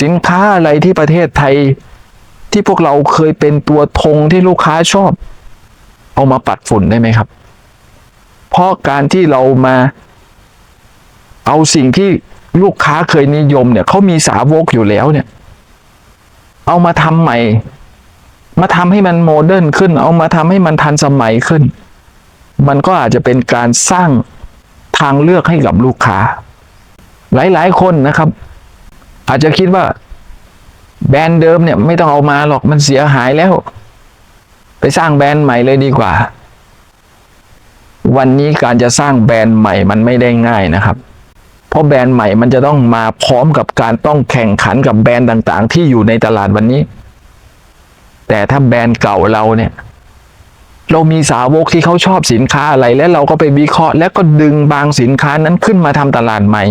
สินค้าอะไรที่ประเทศไทย ที่พวกเราเคยเป็นตัวธงที่ลูกค้าชอบ เอามาปัดฝุ่นได้ไหมครับ เพราะการที่เรามา เอาสิ่งที่ลูกค้าเคยนิยมเนี่ยเขามีสาวกอยู่แล้วเนี่ย เอามาทำใหม่ มาทำให้มันโมเดิร์นขึ้น เอามาทำให้มันทันสมัยขึ้น มันก็อาจจะเป็นการสร้างทางเลือกให้กับลูกค้า หลายๆคนนะครับ อาจจะคิดว่า แบรนด์เดิมเนี่ยไม่ต้องเอามาหรอกมันเสียหายแล้ว ไปสร้างแบรนด์ใหม่เลยดีกว่า วันนี้การจะสร้างแบรนด์ใหม่มันไม่ได้ง่ายนะครับ เพราะแบรนด์ใหม่มันจะต้องมาพร้อมกับการต้องแข่งขันกับแบรนด์ต่าง ๆ ที่อยู่ในตลาดวันนี้ แต่ถ้าแบรนด์เก่าเราเนี่ยเรามีสาวกที่เขาชอบสินค้าอะไร แล้วเราก็ไปวิเคราะห์ แล้วก็ดึงบางสินค้านั้นขึ้นมาทำตลาดใหม่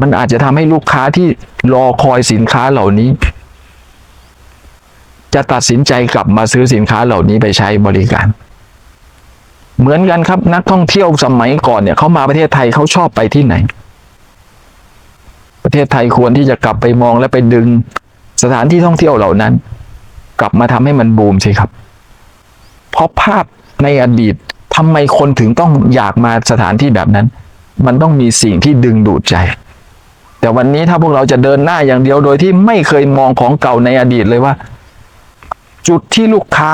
มันอาจจะทำให้ลูกค้าที่รอคอยสินค้าเหล่านี้ จะตัดสินใจกลับมาซื้อสินค้าเหล่านี้ไปใช้บริการ เหมือนกันครับนักท่องเที่ยวสมัยก่อนเนี่ยเขามาประเทศไทยเขาชอบไปที่ไหน ประเทศไทยควรที่จะกลับไปมองและไปดึงสถานที่ท่องเที่ยวเหล่านั้น กลับมาทำให้มันบูมสิครับ เพราะภาพในอดีตทำไมคนถึงต้องอยากมาสถานที่แบบนั้น มันต้องมีสิ่งที่ดึงดูดใจ แต่วันนี้ถ้าพวกเราจะเดินหน้าอย่างเดียวโดยที่ไม่เคยมองของเก่าในอดีตเลยว่า จุดที่ลูกค้า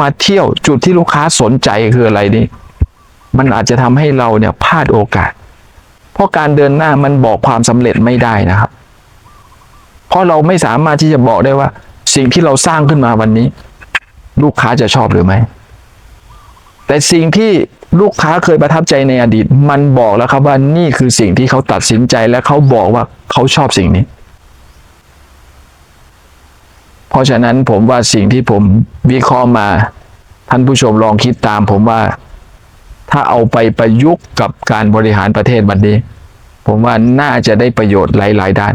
มาเที่ยว จุดที่ลูกค้าสนใจคืออะไรนี่มันอาจจะทำให้เราเนี่ยพลาดโอกาส เพราะการเดินหน้ามันบอกความสำเร็จไม่ได้นะครับ เพราะเราไม่สามารถที่จะบอกได้ว่า สิ่งที่เราสร้างขึ้นมาวันนี้ ลูกค้าจะชอบหรือไม่ แต่สิ่งที่ลูกค้าเคยประทับใจในอดีต มันบอกแล้วครับว่านี่คือสิ่งที่เขาตัดสินใจและเขาบอกว่าเขาชอบสิ่งนี้ เพราะฉะนั้นผมว่าสิ่งที่ผมวิเคราะห์มา ท่านผู้ชมลองคิดตาม ผมว่าถ้าเอาไปประยุกต์กับการบริหารประเทศบัดนี้ ผมว่าน่าจะได้ประโยชน์หลาย ๆ ด้าน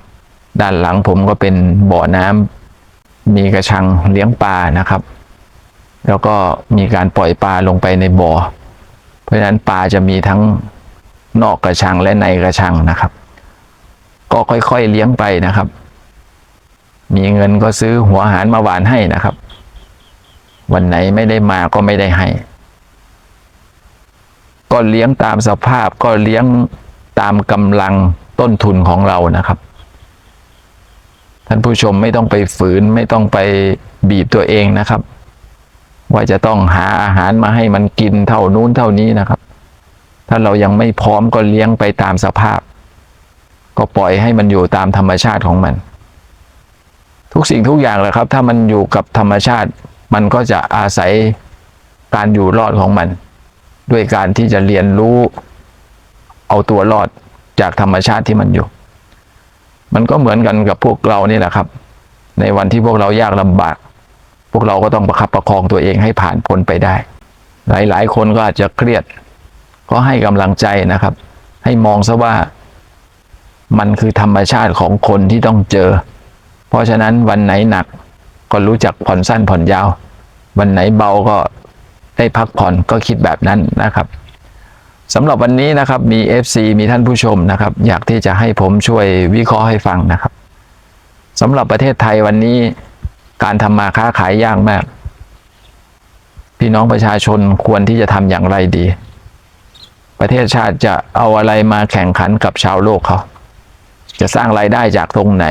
ด้านหลังผมก็เป็นบ่อน้ำมีกระชังเลี้ยงปลานะครับ แล้วก็มีการปล่อยปลาลงไปในบ่อ เพราะฉะนั้นปลาจะมีทั้งนอกกระชังและในกระชังนะครับ ก็ค่อยๆเลี้ยงไปนะครับ มีเงินก็ซื้อหัวอาหารมาหวานให้นะครับ วันไหนไม่ได้มาก็ไม่ได้ให้ ก็เลี้ยงตามสภาพก็เลี้ยงตามกำลังต้นทุนของเรานะครับ ท่านผู้ชมไม่ต้องไปฝืนไม่ต้องไปบีบตัวเองนะครับ ว่าจะต้องหาอาหารมาให้มันกินเท่านู้นเท่านี้นะครับ ถ้าเรายังไม่พร้อมก็เลี้ยงไปตามสภาพ ก็ปล่อยให้มันอยู่ตามธรรมชาติของมัน ทุกสิ่งทุกอย่างแหละครับ ถ้ามันอยู่กับธรรมชาติ มันก็จะอาศัยการอยู่รอดของมัน ด้วยการที่จะเรียนรู้เอาตัวรอดจากธรรมชาติที่มันอยู่ มันก็เหมือนกันกับพวกเรานี่แหละครับ ในวันที่พวกเรายากลำบาก พวกเราก็ต้องประคับประคองตัวเองให้ผ่านพ้นไปได้ หลายๆ คนก็อาจจะเครียด ก็ให้กำลังใจนะครับ ให้มองซะว่า มันคือธรรมชาติของคนที่ต้องเจอ เพราะฉะนั้นวันไหนหนักก็รู้จักผ่อนสั้นผ่อนยาว วันไหนเบาก็ได้พักผ่อนก็คิดแบบนั้นนะครับ สำหรับวันนี้นะครับมี FC มีท่านผู้ชมนะครับ อยากที่จะให้ผมช่วยวิเคราะห์ให้ฟังนะครับสำหรับประเทศไทยวันนี้การทำมาค้าขายยากมาก พี่น้องประชาชนควรที่จะทำอย่างไรดี ประเทศชาติจะเอาอะไรมาแข่งขันกับชาวโลกเขาจะสร้างรายได้จากตรงไหน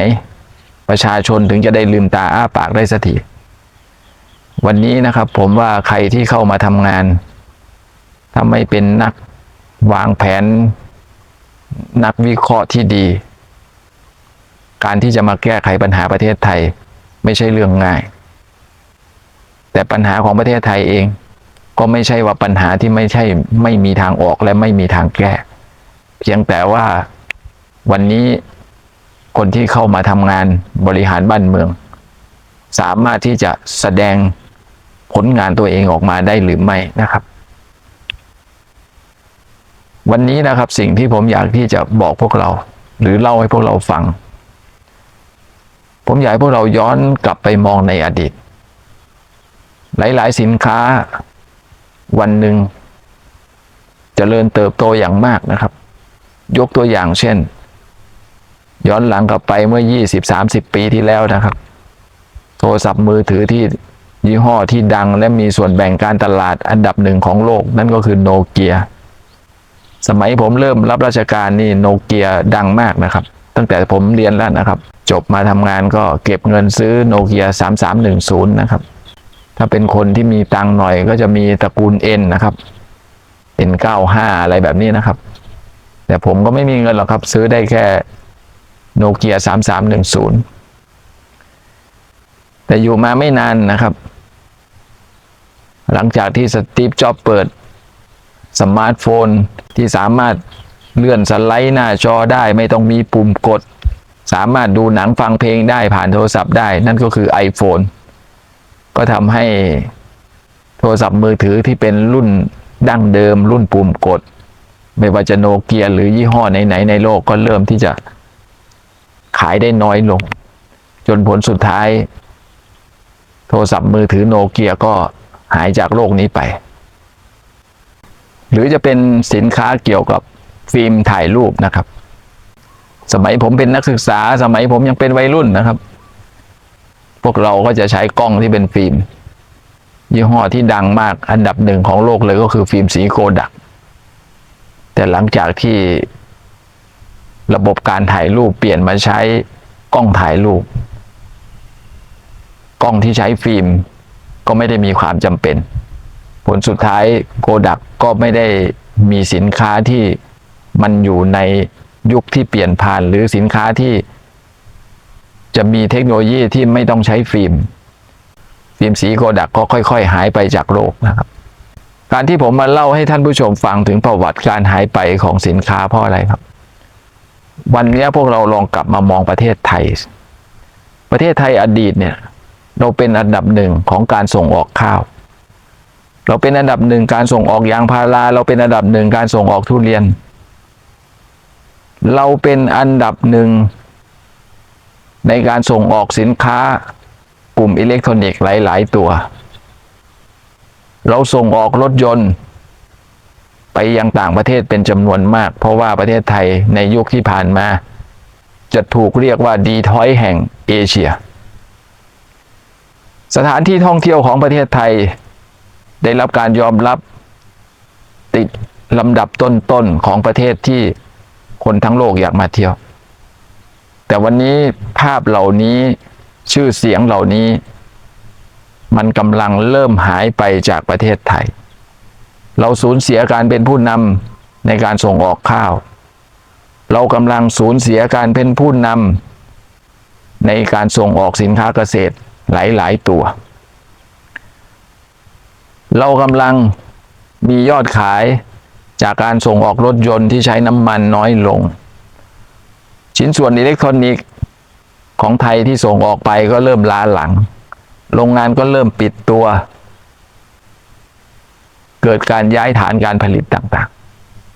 ประชาชนถึงจะได้ลืมตาอ้าปากได้สักทีวันนี้นะครับ ผมว่าใครที่เข้ามาทำงานถ้าไม่เป็นนัก วางแผนนักวิเคราะห์ที่ดี การที่จะมาแก้ไขปัญหาประเทศไทยไม่ใช่เรื่องง่าย แต่ปัญหาของประเทศไทยเอง ก็ไม่ใช่ว่าปัญหาที่ไม่ใช่ไม่มีทางออกและไม่มีทางแก้ เพียงแต่ว่าวันนี้คนที่เข้ามาทำงานบริหารบ้านเมือง สามารถที่จะแสดงผลงานตัวเองออกมาได้หรือไม่นะครับ วันนี้นะครับสิ่งที่ผมอยากที่จะบอกพวกเรา หรือเล่าให้พวกเราฟัง ผมอยากให้พวกเราย้อนกลับไปมองในอดีต หลายๆสินค้า วันหนึ่งจเจริญเติบโตอย่างมากนะครับ ยกตัวอย่างเช่น ย้อนหลังกลับไปเมื่อ 20-30 ปีที่แล้วนะครับ โทรศัพท์มือถือที่ยี่ห้อที่ดังและมีส่วนแบ่งการตลาดอันดับหนึ่งของโลก นั่นก็คือโนเกีย สมัยผมเริ่มรับราชการนี่โนเกียดังมากนะครับ ตั้งแต่ผมเรียนแล้วนะครับ จบมาทำงานก็เก็บเงินซื้อโนเกีย3310 นะครับ ถ้าเป็นคนที่มีตังหน่อยก็จะมีตระกูล N นะครับ N95 อะไรแบบนี้นะครับ แต่ผมก็ไม่มีเงินหรอกครับ ซื้อได้แค่โนเกีย3310 แต่อยู่มาไม่นานนะครับ หลังจากที่สตีฟจ็อบเปิด สมาร์ทโฟนที่สามารถเลื่อนสไลด์หน้าจอได้ไม่ต้องมีปุ่มกด สามารถดูหนังฟังเพลงได้ผ่านโทรศัพท์ได้ นั่นก็คือ iPhone ก็ทำให้โทรศัพท์มือถือที่เป็นรุ่นดั้งเดิม รุ่นปุ่มกด ไม่ว่าจะโนเกียหรือยี่ห้อไหนๆในโลกก็เริ่มที่จะขายได้น้อยลง จนผลสุดท้าย โทรศัพท์มือถือโนเกียก็หายจากโลกนี้ไป หรือจะเป็นสินค้าเกี่ยวกับฟิล์มถ่ายรูปนะครับ สมัยผมเป็นนักศึกษา สมัยผมยังเป็นวัยรุ่นนะครับ พวกเราก็จะใช้กล้องที่เป็นฟิล์มยี่ห้อที่ดังมากอันดับหนึ่งของโลกเลยก็คือฟิล์มสีโคดัก แต่หลังจากที่ระบบการถ่ายรูปเปลี่ยนมาใช้กล้องถ่ายรูป กล้องที่ใช้ฟิล์มก็ไม่ได้มีความจำเป็น ลสุดท้ายโกดักก็ไม่ได้มีสินค้าที่มันอยู่ในยุคที่เปลี่ยนผ่านหรือสินค้าที่ จะมีเทคโนโลยีที่ไม่ต้องใช้ฟิล์มฟิล์มสีโกดักก็ค่อย ๆ หายไปจากโลกนะครับ การที่ผมมาเล่าให้ท่านผู้ชมฟังถึงประวัติการหายไปของสินค้าเพราะอะไรครับ วันนี้พวกเราลองกลับมามองประเทศไทย ประเทศไทยอดีตเนี่ย เราเป็นอันดับหนึ่งของการส่งออกข้าว เราเป็นอันดับหนึ่งการส่งออกยางพาราเราเป็นอันดับหนึ่งการส่งออกทุเรียน เราเป็นอันดับหนึ่งในการส่งออกสินค้ากลุ่มอิเล็กทรอนิกส์หลาย ๆ ตัว เราส่งออกรถยนต์ ไปยังต่างประเทศเป็นจำนวนมาก เพราะว่าประเทศไทยในยุคที่ผ่านมา จะถูกเรียกว่าดีทอยแห่งเอเชีย สถานที่ท่องเที่ยวของประเทศไทย ได้รับการยอมรับติดลำดับต้นๆของประเทศที่คนทั้งโลกอยากมาเที่ยว แต่วันนี้ภาพเหล่านี้ชื่อเสียงเหล่านี้ มันกำลังเริ่มหายไปจากประเทศไทย เราสูญเสียการเป็นผู้นำในการส่งออกข้าว เรากำลังสูญเสียการเป็นผู้นำในการส่งออกสินค้าเกษตรหลาย ๆ ตัว เรากำลังมียอดขายจากการส่งออกรถยนต์ที่ใช้น้ำมันน้อยลง ชิ้นส่วนอิเล็กทรอนิกส์ของไทยที่ส่งออกไปก็เริ่มล้าหลัง โรงงานก็เริ่มปิดตัว เกิดการย้ายฐานการผลิตต่าง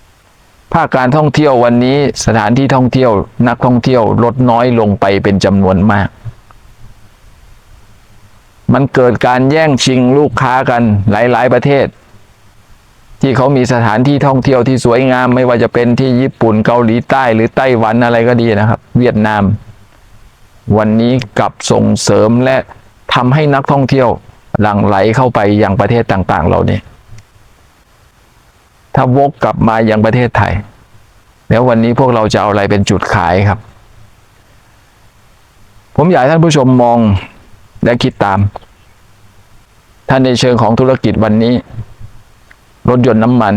ๆ ภาคการท่องเที่ยววันนี้สถานที่ท่องเที่ยวนักท่องเที่ยวลดน้อยลงไปเป็นจำนวนมาก มันเกิดการแย่งชิงลูกค้ากันหลาย ๆ ประเทศ ที่เขามีสถานที่ท่องเที่ยวที่สวยงาม ไม่ว่าจะเป็นที่ญี่ปุ่นเกาหลีใต้หรือไต้หวันอะไรก็ดีนะครับ เวียดนาม วันนี้กลับส่งเสริมและทำให้นักท่องเที่ยวหลั่งไหลเข้าไปยังประเทศต่างๆเหล่านี้ถ้าวกกลับมายังประเทศไทย แล้ววันนี้พวกเราจะเอาอะไรเป็นจุดขายครับ ผมอยากให้ท่านผู้ชมมอง และคิดตามท่านในเชิงของธุรกิจวันนี้ รถยนต์น้ำมัน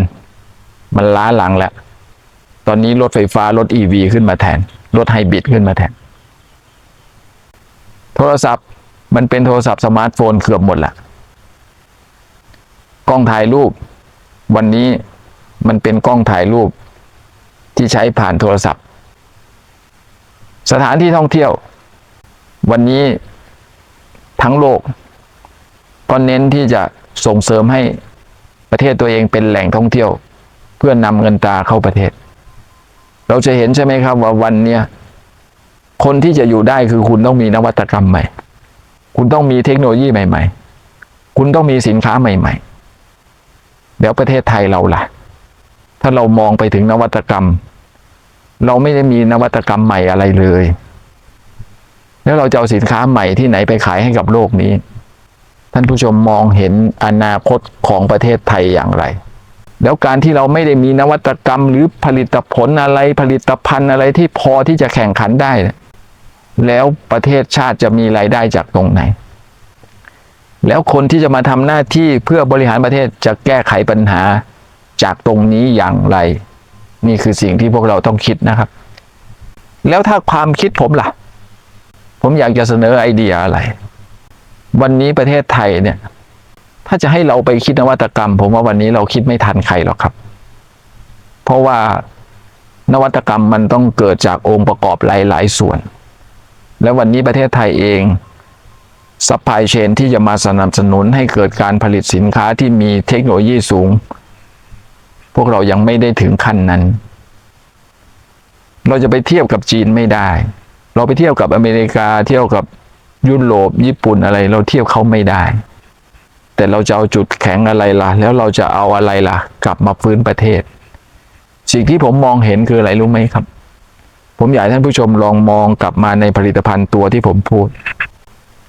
มันล้าหลังแล้ว ตอนนี้รถไฟฟ้ารถอีวีขึ้นมาแทน รถไฮบริดขึ้นมาแทน โทรศัพท์มันเป็นโทรศัพท์สมาร์ทโฟนเกือบหมดละกล้องถ่ายรูป วันนี้มันเป็นกล้องถ่ายรูป ที่ใช้ผ่านโทรศัพท์ สถานที่ท่องเที่ยว วันนี้ ทั้งโลก ก็เน้นที่จะส่งเสริมให้ประเทศตัวเองเป็นแหล่งท่องเที่ยว เพื่อนนำเงินตราเข้าประเทศ เราจะเห็นใช่ไหมครับว่าวันเนี้ยคนที่จะอยู่ได้คือคุณต้องมีนวัตกรรมใหม่ คุณต้องมีเทคโนโลยีใหม่ ๆ คุณต้องมีสินค้าใหม่ ๆ เดี๋ยวประเทศไทยเราล่ะ ถ้าเรามองไปถึงนวัตกรรม เราไม่ได้มีนวัตกรรมใหม่อะไรเลย แล้วเราจะเอาสินค้าใหม่ที่ไหนไปขายให้กับโลกนี้ ท่านผู้ชมมองเห็นอนาคตของประเทศไทยอย่างไร แล้วการที่เราไม่ได้มีนวัตกรรมหรือผลิตผลอะไรผลิตภัณฑ์อะไรที่พอที่จะแข่งขันได้ แล้วประเทศชาติจะมีรายได้จากตรงไหน แล้วคนที่จะมาทำหน้าที่เพื่อบริหารประเทศจะแก้ไขปัญหาจากตรงนี้อย่างไร นี่คือสิ่งที่พวกเราต้องคิดนะครับ แล้วถ้าความคิดผมล่ะ ผมอยากจะเสนอไอเดียอะไร วันนี้ประเทศไทยเนี่ย ถ้าจะให้เราไปคิดนวัตกรรม ผมว่าวันนี้เราคิดไม่ทันใครหรอกครับ เพราะว่านวัตกรรมมันต้องเกิดจากองค์ประกอบหลาย ๆ ส่วน และวันนี้ประเทศไทยเองซัพพลายเชนที่จะมาสนับสนุนให้เกิดการผลิตสินค้าที่มีเทคโนโลยีสูง พวกเรายังไม่ได้ถึงขั้นนั้น เราจะไปเทียบกับจีนไม่ได้ เราไปเที่ยบกับอเมริกาเที่ยวกับยุโรปญี่ปุ่นอะไร เราเที่ยบเขาไม่ได้ แต่เราจะเอาจุดแข็งอะไรล่ะ แล้วเราจะเอาอะไรล่ะ กลับมาฟื้นประเทศ สิ่งที่ผมมองเห็นคืออะไรรู้ไหมครับ ผมอยากให้ท่านผู้ชมลองมองกลับมาในผลิตภัณฑ์ตัวที่ผมพูด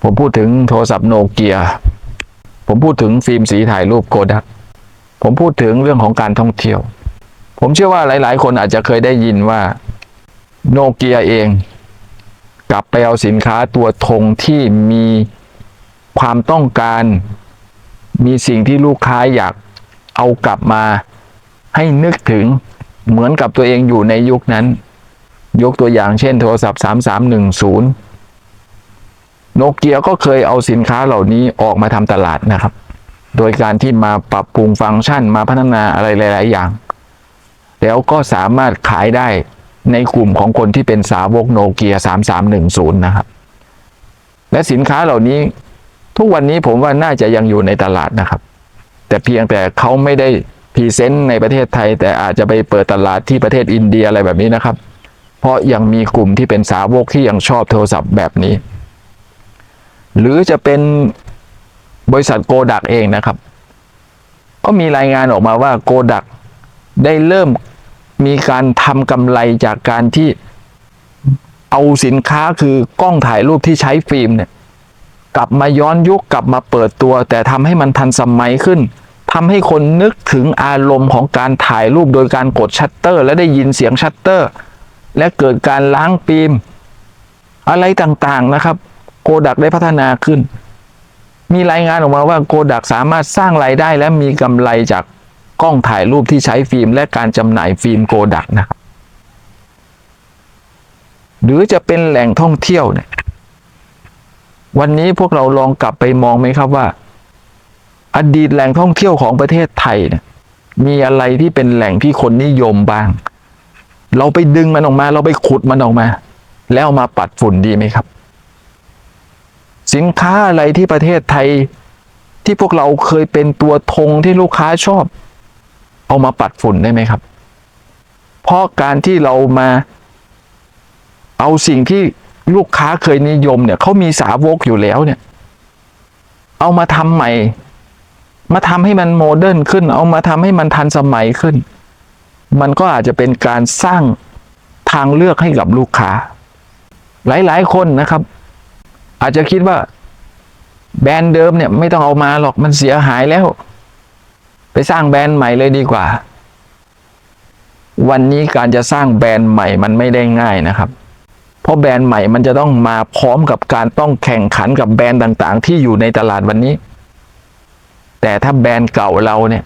ผมพูดถึงโทรศัพท์โนเกียผมพูดถึงฟิล์มสีถ่ายรูปโกดักผมพูดถึงเรื่องของการท่องเที่ยว ผมเชื่อว่าหลาย ๆ คนอาจจะเคยได้ยินว่าโนเกียเอง กลับไปเอาสินค้าตัวธงที่มีความต้องการ มีสิ่งที่ลูกค้าอยากเอากลับมาให้นึกถึงเหมือนกับตัวเองอยู่ในยุคนั้น ยกตัวอย่างเช่นโทรศัพท์ 3310 โนเกียก็เคยเอาสินค้าเหล่านี้ออกมาทำตลาดนะครับ โดยการที่มาปรับปรุงฟังก์ชันมาพัฒนาอะไรหลาย ๆ อย่าง แล้วก็สามารถขายได้ ในกลุ่มของคนที่เป็นสาวกโนเกีย3310 นะครับ และสินค้าเหล่านี้ทุกวันนี้ผมว่าน่าจะยังอยู่ในตลาดนะครับ แต่เพียงแต่เขาไม่ได้พรีเซนต์ในประเทศไทย แต่อาจจะไปเปิดตลาดที่ประเทศอินเดียอะไรแบบนี้นะครับ เพราะยังมีกลุ่มที่เป็นสาวกที่ยังชอบโทรศัพท์แบบนี้ หรือจะเป็นบริษัทโกดักเองนะครับ ก็มีรายงานออกมาว่าโกดักได้เริ่ม มีการทำกำไรจากการที่เอาสินค้าคือกล้องถ่ายรูปที่ใช้ฟิล์มเนี่ยกลับมาย้อนยุคกลับมาเปิดตัว แต่ทำให้มันทันสมัยขึ้นทำให้คนนึกถึงอารมณ์ของการถ่ายรูปโดยการกดชัตเตอร์ และได้ยินเสียงชัตเตอร์ และเกิดการล้างฟิล์มอะไรต่างๆนะครับโกดักได้พัฒนาขึ้น มีรายงานออกมาว่าโกดักสามารถสร้างรายได้และมีกำไรจาก กล้องถ่ายรูปที่ใช้ฟิล์มและการจำหน่ายฟิล์มโกดักนะครับหรือจะเป็นแหล่งท่องเที่ยวเนี่ย วันนี้พวกเราลองกลับไปมองไหมครับว่า อดีตแหล่งท่องเที่ยวของประเทศไทยเนี่ย มีอะไรที่เป็นแหล่งที่คนนิยมบ้าง เราไปดึงมันออกมา เราไปขุดมันออกมา แล้วมาปัดฝุ่นดีไหมครับ สินค้าอะไรที่ประเทศไทยที่พวกเราเคยเป็นตัวธงที่ลูกค้าชอบ เอามาปัดฝุ่นได้ไหมครับ เพราะการที่เรามาเอาสิ่งที่ลูกค้าเคยนิยมเนี่ยเขามีสาวกอยู่แล้วเนี่ย เอามาทำใหม่ มาทำให้มันโมเดิร์นขึ้น เอามาทำให้มันทันสมัยขึ้น มันก็อาจจะเป็นการสร้างทางเลือกให้กับลูกค้า หลายๆ คนนะครับ อาจจะคิดว่าแบรนด์เดิมเนี่ยไม่ต้องเอามาหรอกมันเสียหายแล้ว สร้างแบรนด์ใหม่เลยดีกว่า วันนี้การจะสร้างแบรนด์ใหม่มันไม่ได้ง่ายนะครับ เพราะแบรนด์ใหม่มันจะต้องมาพร้อมกับการต้องแข่งขันกับแบรนด์ต่าง ๆ ที่อยู่ในตลาดวันนี้ แต่ถ้าแบรนด์เก่าเราเนี่ย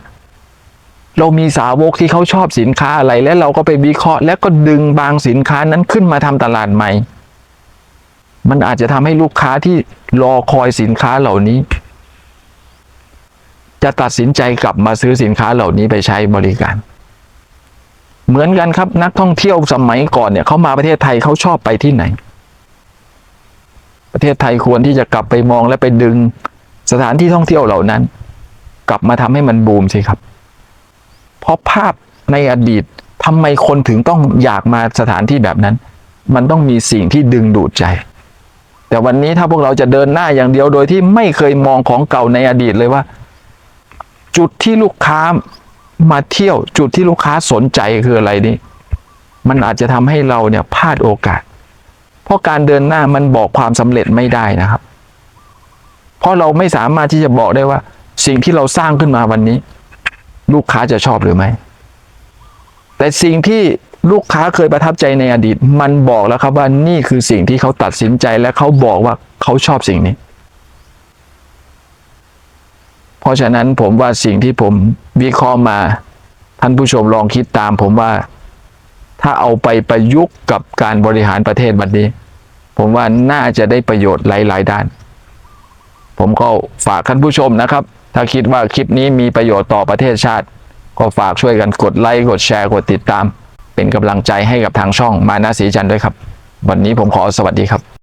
เรามีสาวกที่เขาชอบสินค้าอะไรแล้วเราก็ไปวิเคราะห์ แล้วก็ดึงบางสินค้านั้นขึ้นมาทำตลาดใหม่ มันอาจจะทำให้ลูกค้าที่รอคอยสินค้าเหล่านี้ จะตัดสินใจกลับมาซื้อสินค้าเหล่านี้ไปใช้บริการ เหมือนกันครับนักท่องเที่ยวสมัยก่อนเนี่ยเขามาประเทศไทยเขาชอบไปที่ไหน ประเทศไทยควรที่จะกลับไปมองและไปดึงสถานที่ท่องเที่ยวเหล่านั้น กลับมาทำให้มันบูมสิครับ เพราะภาพในอดีตทำไมคนถึงต้องอยากมาสถานที่แบบนั้น มันต้องมีสิ่งที่ดึงดูดใจ แต่วันนี้ถ้าพวกเราจะเดินหน้าอย่างเดียวโดยที่ไม่เคยมองของเก่าในอดีตเลยว่า จุดที่ลูกค้ามาเที่ยวจุดที่ลูกค้าสนใจคืออะไรนี่ มันอาจจะทำให้เราเนี่ยพลาดโอกาส เพราะการเดินหน้ามันบอกความสำเร็จไม่ได้นะครับ เพราะเราไม่สามารถที่จะบอกได้ว่า สิ่งที่เราสร้างขึ้นมาวันนี้ ลูกค้าจะชอบหรือไม่ แต่สิ่งที่ลูกค้าเคยประทับใจในอดีต มันบอกแล้วครับว่านี่คือสิ่งที่เขาตัดสินใจและเขาบอกว่าเขาชอบสิ่งนี้ เพราะฉะนั้นผมว่าสิ่งที่ผมวิเคราะห์มา ท่านผู้ชมลองคิดตามผมว่าถ้าเอาไปประยุกต์กับการบริหารประเทศบัดนี้ ผมว่าน่าจะได้ประโยชน์หลาย ๆ ด้าน ผมก็ฝากท่านผู้ชมนะครับ ถ้าคิดว่าคลิปนี้มีประโยชน์ต่อประเทศชาติ ก็ฝากช่วยกันกดไลค์กดแชร์กดติดตาม เป็นกำลังใจให้กับทางช่องมานาสีจันทร์ด้วยครับ วันนี้ผมขอสวัสดีครับ